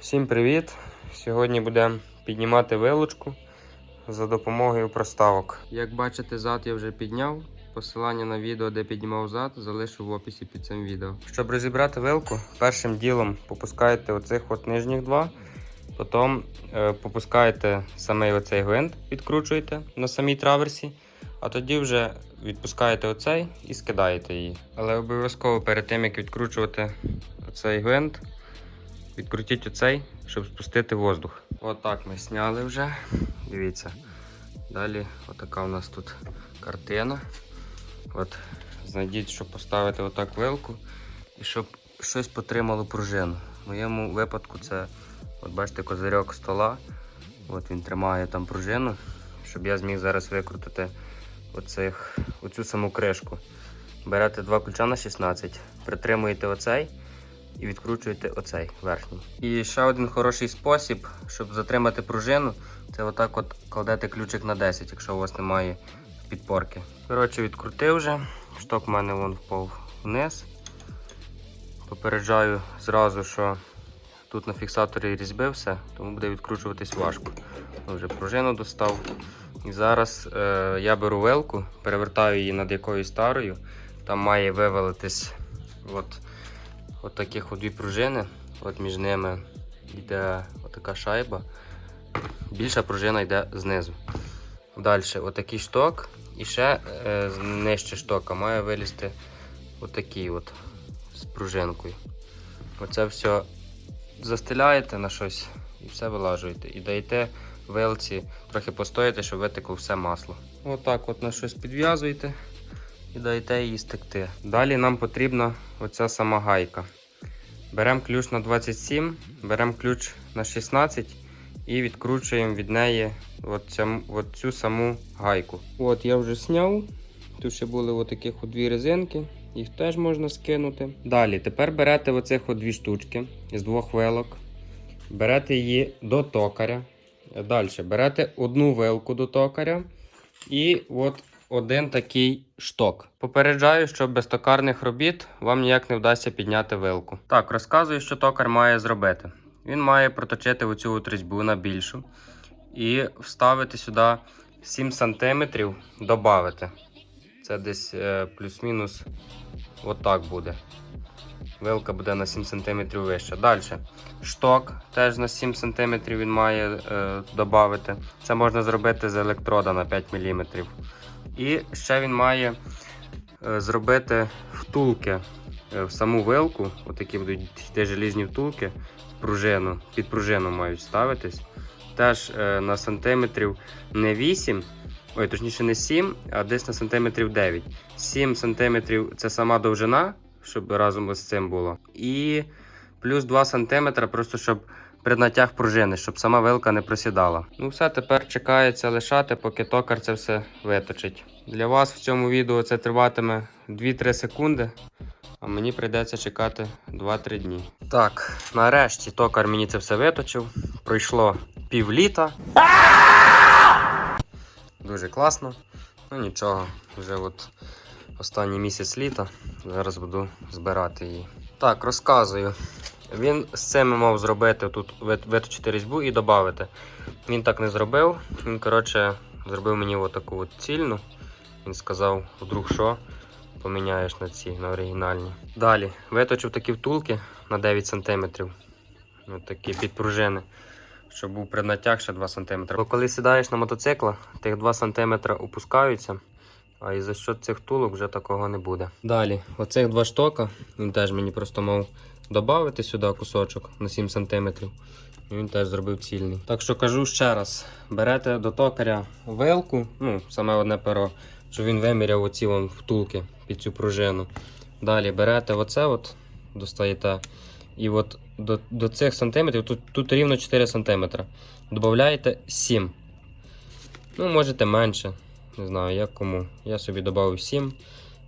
Всім привіт! Сьогодні будемо піднімати вилочку за допомогою проставок. Як бачите, зад я вже підняв. Посилання на відео, де піднімав зад, залишу в описі під цим відео. Щоб розібрати вилку, першим ділом попускаєте оцих от нижніх два. Потім е, попускаєте саме оцей гвинт, відкручуєте на самій траверсі, а тоді вже відпускаєте оцей і скидаєте її. Але обов'язково перед тим, як відкручувати оцей гвинт, відкрутіть оцей, щоб спустити воздух. Отак ми зняли вже. Дивіться. Далі отака у нас тут картина. От, знайдіть, щоб поставити отак вилку і щоб щось потримало пружину. В моєму випадку це, от бачите, козирьок стола. От він тримає там пружину, щоб я зміг зараз викрутити оцих, оцю саму кришку. Берете два ключа на 16, притримуєте оцей і відкручуєте оцей верхній. І ще один хороший спосіб, щоб затримати пружину, це отак от кладете ключик на 10, якщо у вас немає підпорки. Коротше, відкрутив вже. Шток в мене вон впав вниз. Попереджаю зразу, що тут на фіксаторі різьби все, тому буде відкручуватись важко. Ну, Вже пружину достав. І зараз е, я беру вилку, перевертаю її над якоюсь старою. Там має вивалитись от, от таких от дві пружини. От між ними йде отака шайба. Більша пружина йде знизу. Далі отакий шток. І ще е, нижче штока має вилізти отакий от з пружинкою. Оце все застеляєте на щось і все вилажуєте. І даєте вилці трохи постояти, щоб витекло все масло. Отак от на щось підв'язуєте і даєте її стекти. Далі нам потрібна оця сама гайка. Беремо ключ на 27, беремо ключ на 16 і відкручуємо від неї от цям- цю саму гайку. От я вже зняв. Тут ще були от таких от дві резинки, їх теж можна скинути. Далі, тепер берете оцих дві штучки з двох вилок, берете її до токаря. Далі берете одну вилку до токаря і от один такий шток. Попереджаю, що без токарних робіт вам ніяк не вдасться підняти вилку. Так, розказую, що токар має зробити. Він має проточити оцю от на більшу і вставити сюди 7 см, додати. Це десь е, плюс-мінус отак буде. Вилка буде на 7 см вища. Далі. Шток теж на 7 см він має е, додати. Це можна зробити з електрода на 5 мм. І ще він має е, зробити втулки е, в саму вилку. Отакі будуть йти желізні втулки. Пружину, під пружину мають ставитись. Теж е, на сантиметрів не 8, ой, точніше не 7, а десь на сантиметрів 9. 7 сантиметрів це сама довжина, щоб разом з цим було. І плюс 2 сантиметра, просто щоб при натяг пружини, щоб сама вилка не просідала. Ну все, тепер чекається лишати, поки токар це все виточить. Для вас в цьому відео це триватиме 2-3 секунди, а мені прийдеться чекати 2-3 дні. Так, нарешті токар мені це все виточив. Пройшло пів літа. Дуже класно. Ну нічого, вже от останній місяць літа. Зараз буду збирати її. Так, розказую. Він з цим мав зробити тут вит- виточити різьбу і додати. Він так не зробив. Він, коротше, зробив мені отаку от цільну. Він сказав, вдруг що, поміняєш на ці, на оригінальні. Далі виточив такі втулки на 9 см. Ось такі підпружини, щоб був преднатяг ще 2 см. Бо коли сідаєш на мотоцикла, тих 2 см опускаються. А і за що цих втулок вже такого не буде. Далі, оцих два штока, він теж мені просто мав додати сюди кусочок на 7 см. І він теж зробив цільний. Так що кажу ще раз: берете до токаря вилку, ну, саме одне перо, щоб він виміряв оці вон втулки під цю пружину. Далі берете оце, от, достаєте. І от до, до цих сантиметрів, тут, тут рівно 4 сантиметри. Додаєте 7. Ну, можете менше. Не знаю, як кому. Я собі додав 7.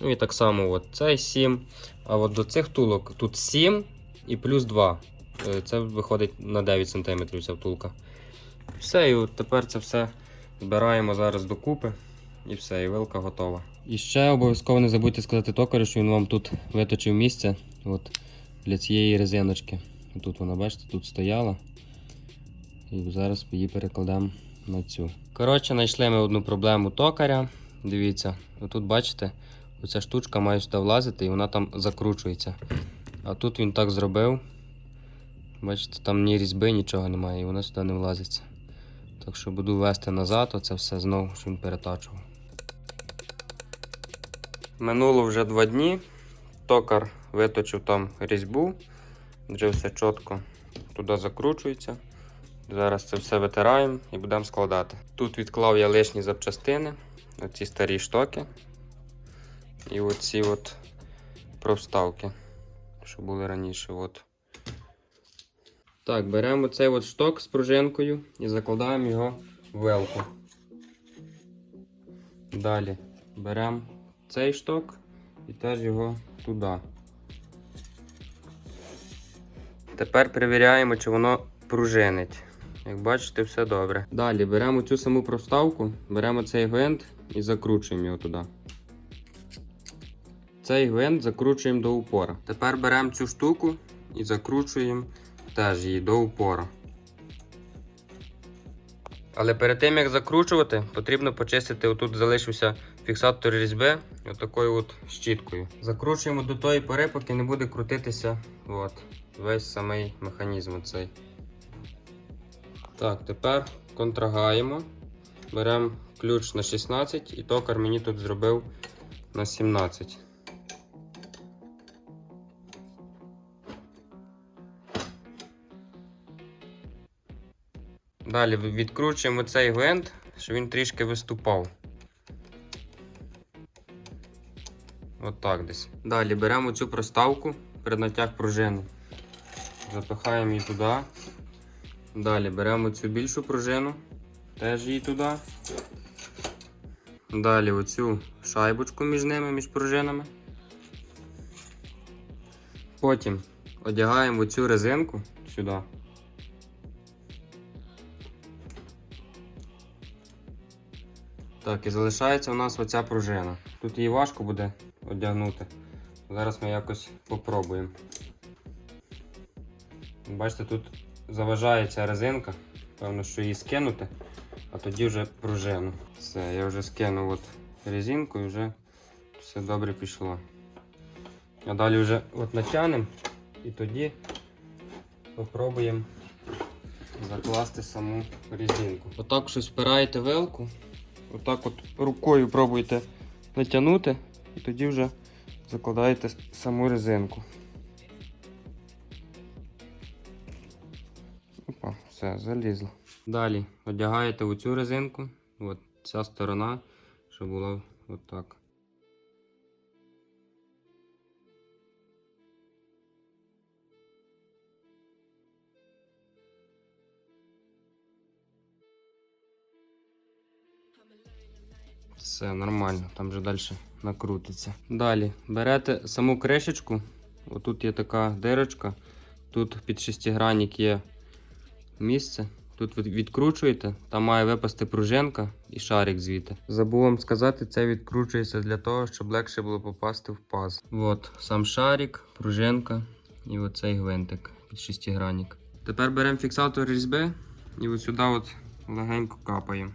Ну і так само от цей 7. А от до цих втулок тут 7 і плюс 2. Е, Це виходить на 9 см ця втулка. Все, і от тепер це все збираємо зараз докупи. І все, і вилка готова. І ще обов'язково не забудьте сказати токарю, що він вам тут виточив місце от, для цієї резиночки. Тут вона, бачите, тут стояла. І зараз її перекладемо на цю. Коротше, знайшли ми одну проблему токаря. Дивіться, отут бачите, оця штучка має сюди влазити і вона там закручується. А тут він так зробив. Бачите, там ні різьби, нічого немає, і вона сюди не влазиться. Так що буду вести назад, оце все знову, що він перетачував. Минуло вже два дні. Токар виточив там різьбу, вже все чітко туди закручується. Зараз це все витираємо і будемо складати. Тут відклав я лишні запчастини, оці старі штоки і оці от провставки, що були раніше. От. Так, беремо цей от шток з пружинкою і закладаємо його в велку. Далі беремо цей шток і теж його туди. Тепер перевіряємо, чи воно пружинить. Як бачите, все добре. Далі беремо цю саму проставку, беремо цей гвинт і закручуємо його туди. Цей гвинт закручуємо до упора. Тепер беремо цю штуку і закручуємо теж її до упора. Але перед тим як закручувати, потрібно почистити. Отут залишився фіксатор різьби отакою от щіткою. Закручуємо до тої пори, поки не буде крутитися от, весь самий механізм. Оцей. Так, тепер контрагаємо. Беремо ключ на 16 і токар мені тут зробив на 17. Далі відкручуємо цей гвинт, щоб він трішки виступав. Отак десь. Далі беремо цю проставку перед натяг пружини. Запихаємо її туди. Далі беремо цю більшу пружину, теж її туди. Далі оцю шайбочку між ними, між пружинами. Потім одягаємо оцю резинку сюди. Так, і залишається у нас оця пружина. Тут її важко буде одягнути. Зараз ми якось попробуємо. Бачите, тут заважає ця резинка. Певно, що її скинути, а тоді вже пружину. Все, я вже скинув от резинку і вже все добре пішло. А далі вже от натягнемо і тоді попробуємо закласти саму резинку. Отак щось впираєте вилку. Отак от рукою пробуєте натягнути і тоді вже закладаєте саму резинку. Опа, все, залізло. Далі одягаєте оцю резинку, от ця сторона, щоб була отак. Все нормально, там вже далі накрутиться. Далі берете саму кришечку. Отут є така дирочка. Тут під шестигранник є місце. Тут відкручуєте, там має випасти пружинка і шарик звідти. Забув вам сказати, це відкручується для того, щоб легше було попасти в паз. От сам шарик, пружинка і оцей гвинтик під шестигранник. Тепер беремо фіксатор різьби і ось сюди от легенько капаємо.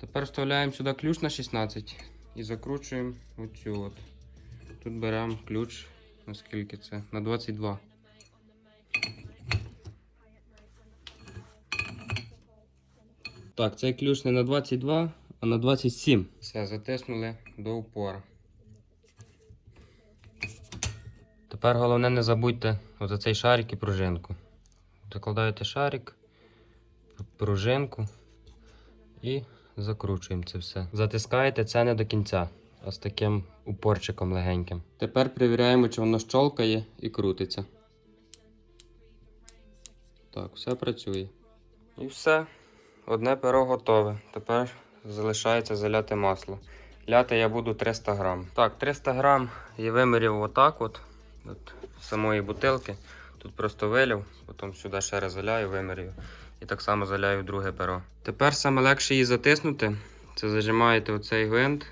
Тепер вставляємо сюди ключ на 16 і закручуємо оцю от. Тут беремо ключ, наскільки це? На 22. Так, цей ключ не на 22, а на 27. Все, затиснули до упора. Тепер головне не забудьте за цей шарик і пружинку. Закладаєте шарик, пружинку і закручуємо це все. Затискаєте це не до кінця, а з таким упорчиком легеньким. Тепер перевіряємо, чи воно щолкає і крутиться. Так, все працює. І все. Одне перо готове. Тепер залишається заляти масло. Ляти я буду 300 грам. Так, 300 грам я виміряв отак от, от самої бутилки. Тут просто вилив, потім сюди ще раз заляю, вимірюю. І так само заляю друге перо. Тепер саме легше її затиснути. Це зажимаєте оцей гвинт,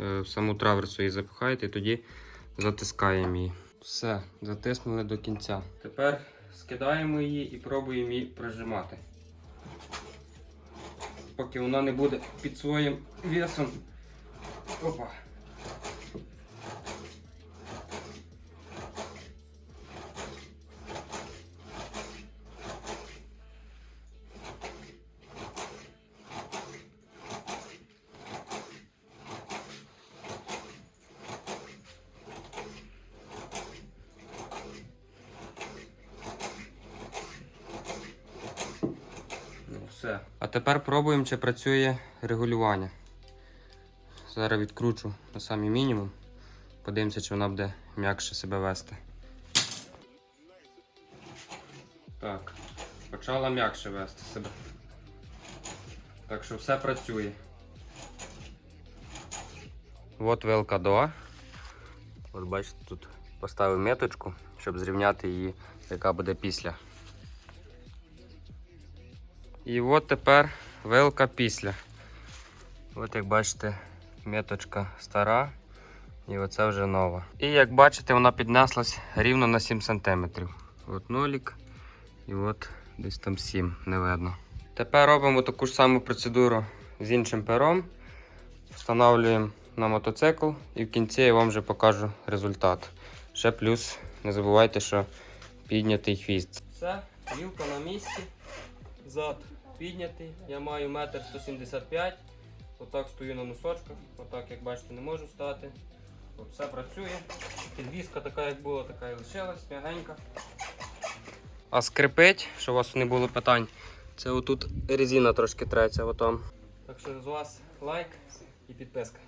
е, саму траверсу її запихаєте і тоді затискаємо її. Все, затиснули до кінця. Тепер скидаємо її і пробуємо її прижимати. Поки вона не буде під своїм весом. Опа. Ну, все. А тепер пробуємо, чи працює регулювання. Зараз відкручу на самий мінімум. Подивимося, чи вона буде м'якше себе вести. Так, почала м'якше вести себе. Так що все працює. От вилка до. От бачите, тут поставив меточку, щоб зрівняти її, яка буде після. І от тепер вилка після. От як бачите, меточка стара і оце вже нова. І як бачите, вона піднеслась рівно на 7 см. От нолік і от десь там 7, не видно. Тепер робимо таку ж саму процедуру з іншим пером. Встановлюємо на мотоцикл і в кінці я вам вже покажу результат. Ще плюс не забувайте, що піднятий хвіст. Все, вілка на місці. Зад піднятий. Я маю метр 175. Отак стою на носочках. Отак, як бачите, не можу стати. От все працює. Підвізка така, як була, така і лишилась, м'ягенька. А скрипить, щоб у вас не було питань. Це отут резина трошки треться отам. Так що з вас лайк і підписка.